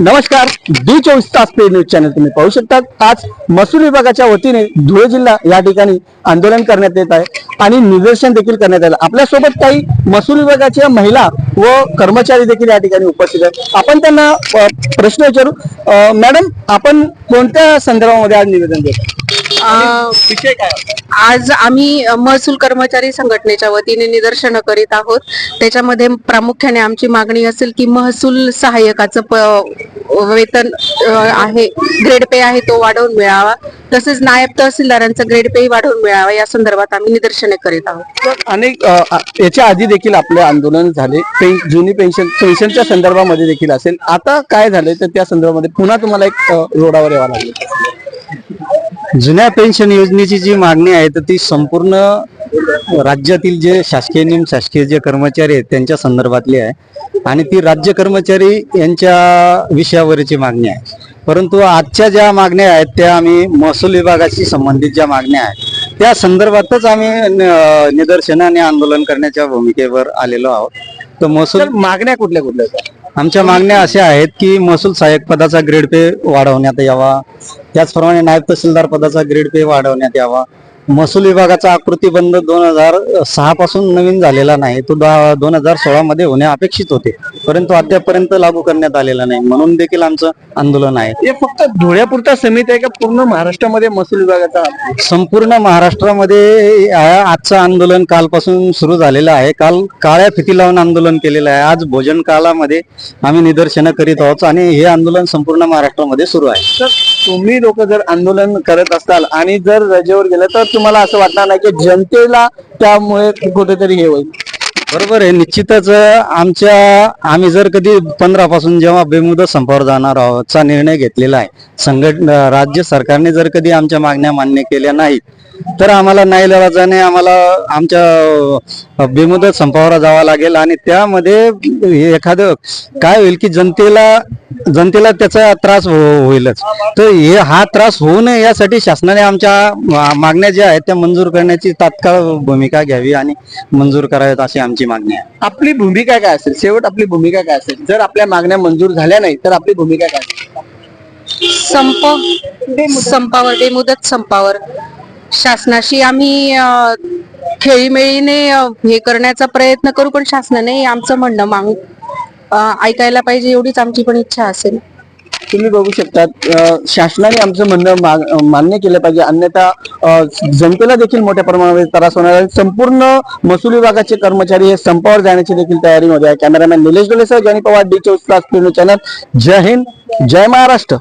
नमस्कार डी चोवीस तास पे न्यूज चॅनल तुम्ही पाहू शकतात. आज महसूल विभागाच्या वतीने धुळे जिल्हा या ठिकाणी आंदोलन करण्यात येत आहे आणि निदर्शन देखील करण्यात आलं. आपल्यासोबत काही महसूल विभागाच्या महिला व कर्मचारी देखील या ठिकाणी उपस्थित आहेत. आपण त्यांना प्रश्न विचारू. मॅडम आपण कोणत्या संदर्भामध्ये आज निवेदन देतो विषय काय आज आम्ही महसूल कर्मचारी संघटनेच्या वतीने निदर्शनं करीत आहोत. त्याच्यामध्ये प्रामुख्याने आमची मागणी असेल की महसूल सहाय्यकाचं प- वेतन अ, आहे. ग्रेड पे आहे तो वाढवून मिळावा. तसेच नायब तहसीलदारांचं ग्रेड पे वाढवून मिळावा. या संदर्भात आम्ही निदर्शने करीत आहोत. तर अनेक अ, याच्या आधी देखील आपले आंदोलन झाले. जुनी पेन्शन पेन्शनच्या संदर्भामध्ये देखील असेल. आता काय झालंय? तर त्या संदर्भामध्ये पुन्हा तुम्हाला एक अ, रोडावर यावं लागेल. जुन्या पेन्शन योजनेची जी मागणी आहे तर ती संपूर्ण राज्यातील जे शासकीय निम शासकीय जे कर्मचारी आहेत त्यांच्या संदर्भातली आहे. आणि ती राज्य कर्मचारी यांच्या विषयावरची मागणी आहे. परंतु आजच्या ज्या मागण्या आहेत त्या आम्ही महसूल विभागाशी संबंधित ज्या मागण्या आहेत त्या संदर्भातच आम्ही निदर्शनाने निदर्शन आणि आंदोलन करण्याच्या भूमिकेवर आलेलो आहोत. तर महसूल मागण्या कुठल्या कुठल्या आहेत? आमच्या मागण्या अशा आहेत की महसूल सहाय्यक पदाचा ग्रेड पे वाढवण्यात यावा. त्याचप्रमाणे नायब तहसीलदार पदाचा ग्रेड पे वाढवण्यात यावा. महसूल विभागाचा आकृतीबंध दोन हजार सहा पासून नवीन झालेला नाही. तो दोन हजार सोळा मध्ये होणे अपेक्षित होते. परंतु अद्यापपर्यंत लागू करण्यात आलेला नाही. म्हणून देखील आमचं आंदोलन आहे. हे फक्त धुळ्यापुरता समित आहे का? पूर्ण महाराष्ट्रामध्ये महसूल विभागाचा? संपूर्ण महाराष्ट्रामध्ये आजचं आंदोलन कालपासून सुरू झालेलं आहे. काल काळ्या फिती लावून आंदोलन केलेलं आहे. आज भोजन कालामध्ये आम्ही निदर्शनं करीत आहोत आणि हे आंदोलन संपूर्ण महाराष्ट्रामध्ये सुरू आहे. तर तुम्ही लोक जर आंदोलन करत असाल आणि जर रजेवर गेलं तर तुम्हाला असं वाटणार नाही की जनतेला त्यामुळे कुठेतरी हे होईल. बरोबर आहे निश्चितच आमच्या आम्ही जर कधी पंधरा पासून जेव्हा बेमुदत संपावर जाणार आहोतचा निर्णय घेतलेला आहे संघट राज्य सरकारने जर कधी आमच्या मागण्या मान्य केल्या नाहीत तर आम्हाला नाईलाजाने आम्हाला आमच्या बेमुदत संपावर जावं लागेल आणि त्यामध्ये एखादं काय होईल की जनतेला जनतेला त्याचा त्रास हो- होईलच. तर हे हा त्रास होऊ नये यासाठी शासनाने आमच्या मागण्या ज्या आहेत त्या मंजूर करण्याची तात्काळ भूमिका घ्यावी आणि मंजूर कराव्यात अशी आमची मागणी आहे. आपली भूमिका काय असेल? शेवट आपली भूमिका काय असेल? जर आपल्या मागण्या मंजूर झाल्या नाही तर आपली भूमिका काय असेल? संप संपावर बेमुदत संपावर. शासनाशी आम्ही खेळीमेळीने हे करण्याचा प्रयत्न करू पण शासनाने आमचं म्हणणं माग ऐकायला पाहिजे एवढीच आमची पण इच्छा असेल. तुम्ही बघू शकतात शासनाने आमचं म्हणणं मान्य केलं पाहिजे. अन्यथा जनतेला देखील मोठ्या प्रमाणामध्ये त्रास होणार आहे. संपूर्ण महसूल विभागाचे कर्मचारी हे संपावर जाण्याची देखील तयारीमध्ये आहे. कॅमेरामॅन निलेश डोलेसह जनी पवार डी चोवीस तास चॅनल. जय हिंद जय महाराष्ट्र.